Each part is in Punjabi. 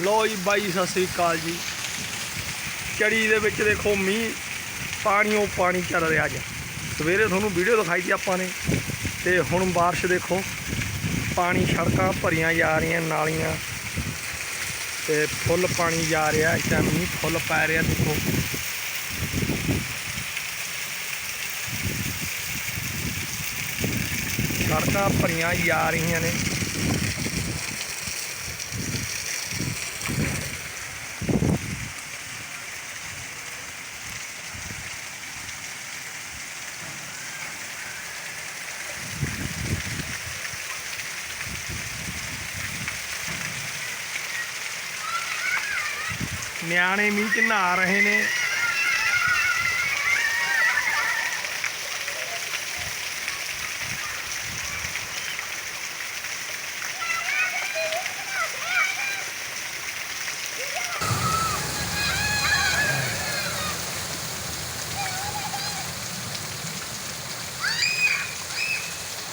ਲੋ ਜੀ ਬਾਈ, ਸਤਿ ਸ੍ਰੀ ਅਕਾਲ ਜੀ। ਚੜੀ ਦੇ ਵਿੱਚ ਦੇਖੋ ਮੀਂਹ ਪਾਣੀ ਪਾਣੀਓ ਪਾਣੀ ਚੱਲ ਰਿਹਾ ਅੱਜ। ਸਵੇਰੇ ਤੁਹਾਨੂੰ ਵੀਡੀਓ ਦਿਖਾਈ ਸੀ ਆਪਾਂ ਨੇ, ਤੇ ਹੁਣ ਬਾਰਿਸ਼ ਦੇਖੋ, ਪਾਣੀ ਸੜਕਾਂ ਭਰੀਆਂ ਜਾ ਰਹੀਆਂ, ਨਾਲੀਆਂ। ਤੇ ਫੁੱਲ ਪਾਣੀ ਜਾ ਰਿਹਾ ਇਸ ਟਾਈਮ ਮੀਂਹ ਫੁੱਲ ਪੈ ਰਿਹਾ, ਦੇਖੋ। ਸੜਕਾਂ ਭਰੀਆਂ ਜਾ ਰਹੀਆਂ ਨੇ। ਨਿਆਣੇ ਮੀਂਹ ਚ ਨਹਾ ਰਹੇ ਨੇ।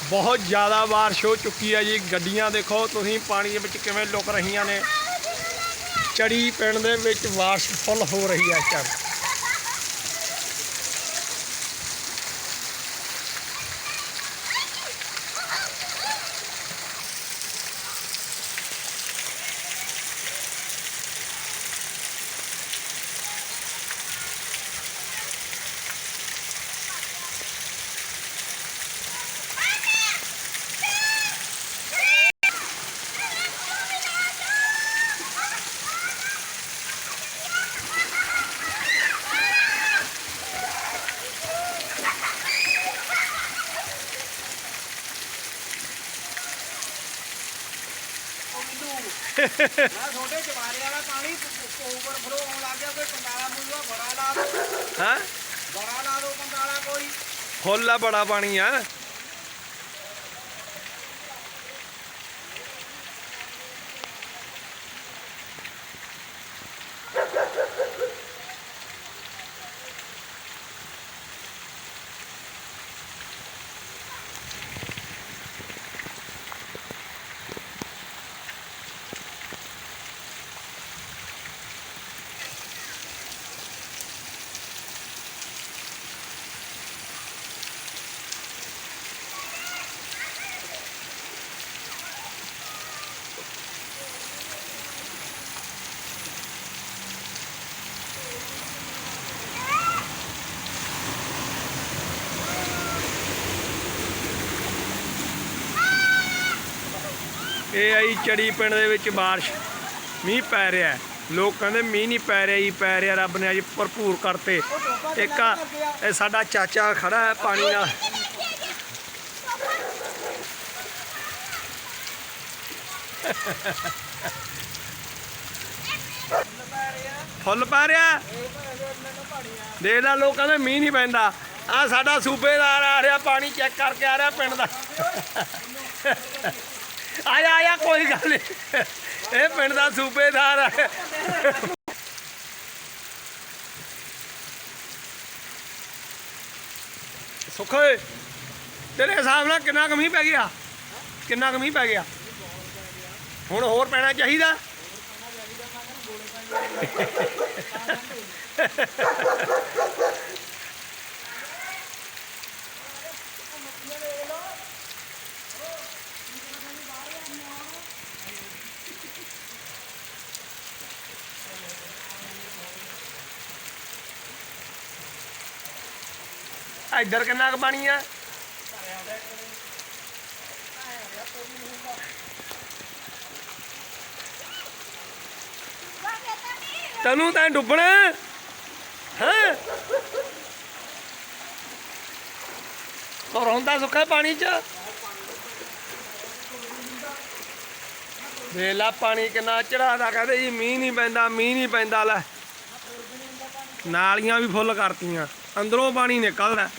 ਬਹੁਤ ਜ਼ਿਆਦਾ ਬਾਰਿਸ਼ ਹੋ ਚੁੱਕੀ ਹੈ ਜੀ। ਗੱਡੀਆਂ ਦੇਖੋ, ਤੁਸੀਂ ਪਾਣੀ ਦੇ ਵਿੱਚ ਕਿਵੇਂ ਲੁਕ ਰਹੀਆਂ ਨੇ। ਚੜੀ ਪਿੰਡ ਦੇ ਵਿੱਚ ਬਾਰਿਸ਼ ਫੁੱਲ ਹੋ ਰਹੀ ਹੈ ਇਸ ਮੈਂ ਤੁਹਾਡੇ ਜਵਾਰੇ ਵਾਲਾ ਪਾਣੀ ਓਵਰਫਲੋ ਹੋਣ ਲੱਗ ਗਿਆ ਕੋਈ ਬੜਾ ਲਾ ਦੋ ਹੈ? ਬੜਾ ਲਾ ਦੋ ਕੰਡਾਲਾ ਕੋਈ। ਫੁੱਲ ਆ ਬੜਾ ਪਾਣੀ ਆ। ਇਹ ਆਈ ਚੜੀ ਪਿੰਡ ਦੇ ਵਿੱਚ ਬਾਰਿਸ਼। ਮੀਂਹ ਪੈ ਰਿਹਾ ਹੈ। ਲੋਕ ਕਹਿੰਦੇ ਮੀਂਹ ਨਹੀਂ ਪੈ ਰਿਹਾ ਜੀ, ਪੈ ਰਿਹਾ, ਰੱਬ ਨੇ ਅੱਜ ਭਰਪੂਰ ਕਰਤੇ। ਇੱਕ ਇਹ ਸਾਡਾ ਚਾਚਾ ਖੜਾ ਹੈ ਪਾਣੀ ਨਾਲ। ਫੁੱਲ ਪੈ ਰਿਹਾ? ਦੇਖ ਲੈ, ਲੋਕ ਕਹਿੰਦੇ ਮੀਂਹ ਨਹੀਂ ਪੈਂਦਾ। ਆ ਸਾਡਾ ਸੂਬੇਦਾਰ ਆ ਰਿਹਾ, ਪਾਣੀ ਚੈੱਕ ਕਰਕੇ ਆ ਰਿਹਾ ਪਿੰਡ ਦਾ। ਆਇਆ ਆਇਆ, ਕੋਈ ਗੱਲ ਨਹੀਂ ਇਹ ਪਿੰਡ ਦਾ ਸੂਬੇਦਾਰ ਆ। ਸੁਖੇ, ਤੇਰੇ ਹਿਸਾਬ ਨਾਲ ਕਿੰਨਾ ਕਮੀ ਪੈ ਗਿਆ? ਕਿੰਨਾ ਕਮੀ ਪੈ ਗਿਆ? ਹੁਣ ਹੋਰ ਪੈਣਾ ਚਾਹੀਦਾ? ਇੱਧਰ ਕਿੰਨਾ ਕੁ ਪਾਣੀ ਆ? ਤੈਨੂੰ ਤਾਂ ਡੁੱਬਣਾ। ਹੈ? ਹੋਰ ਹੁੰਦਾ ਸੁੱਕਾ ਪਾਣੀ ਚ। ਵੇਲਾ ਪਾਣੀ ਕਿੰਨਾ ਚੜਾਦਾ ਕਹਿੰਦੇ ਜੀ ਮੀਂਹ ਨਹੀਂ ਪੈਂਦਾ, ਮੀਂਹ ਨਹੀਂ ਪੈਂਦਾ, ਲੈ। ਨਾਲੀਆਂ ਵੀ ਫੁੱਲ ਕਰਤੀਆਂ, ਅੰਦਰੋਂ ਪਾਣੀ ਨਿਕਲਦਾ।